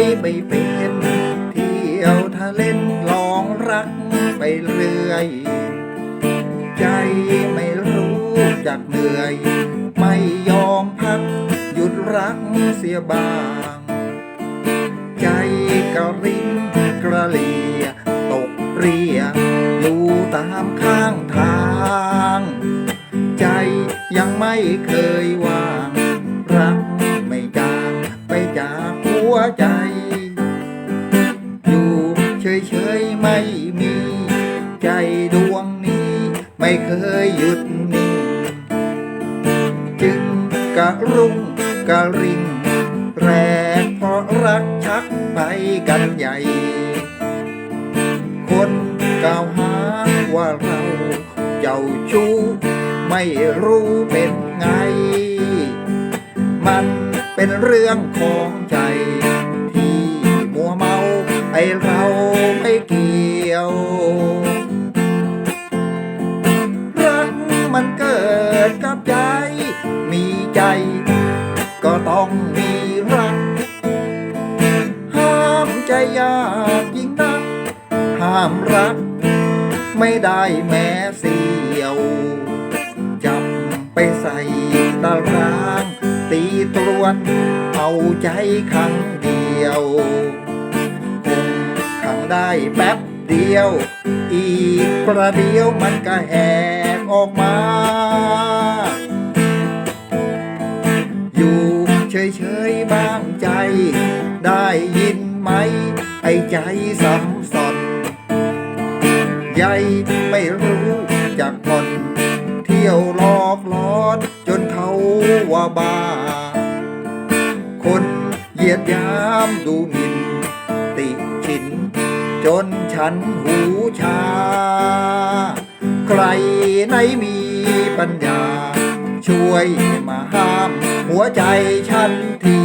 ยไม่เป็นเที่ยวทะเล่นลองรักไปเรื่อย ใจไม่รู้จักเหนื่อย ไม่ยอมพักหยุดรักเสียบาง ใจกระริงกระเลียตกเรียอยู่ตามข้างทาง ใจยังไม่เคยวาง ใจ อยู่เฉยๆไม่มี ใจดวงนี้ ไม่เคยหยุดนิ่ง จึงกะรุ่งกะริง แรกเพราะรักชักไปกันใหญ่ คนกล่าวหาว่าเราเจ้าชู้ไม่รู้เป็นไง มันเป็นเรื่องของ เราไม่เกี่ยว รักมันเกิดกับใจ มีใจ ก็ต้องมีรัก ห้ามใจยากยิ่งนัก ห้ามรัก ไม่ได้แม้เสียวจับไปใส่ตาราง ตีตรวน เอาใจครั้งเดียว ได้แป๊บเดียว อีกประเดียวมันก็แหกออกมา อยู่เฉยๆบ้างใจ ได้ยินไหม ไอ้ใจสับสนใหญ่ไม่รู้จักคนเที่ยวหลอกลอนจนเขาว่าบ้า คนเหยียดยามดูหมิ่น จนฉันหูชา ใครไหนมีปัญญา ช่วยมาห้ามหัวใจฉันที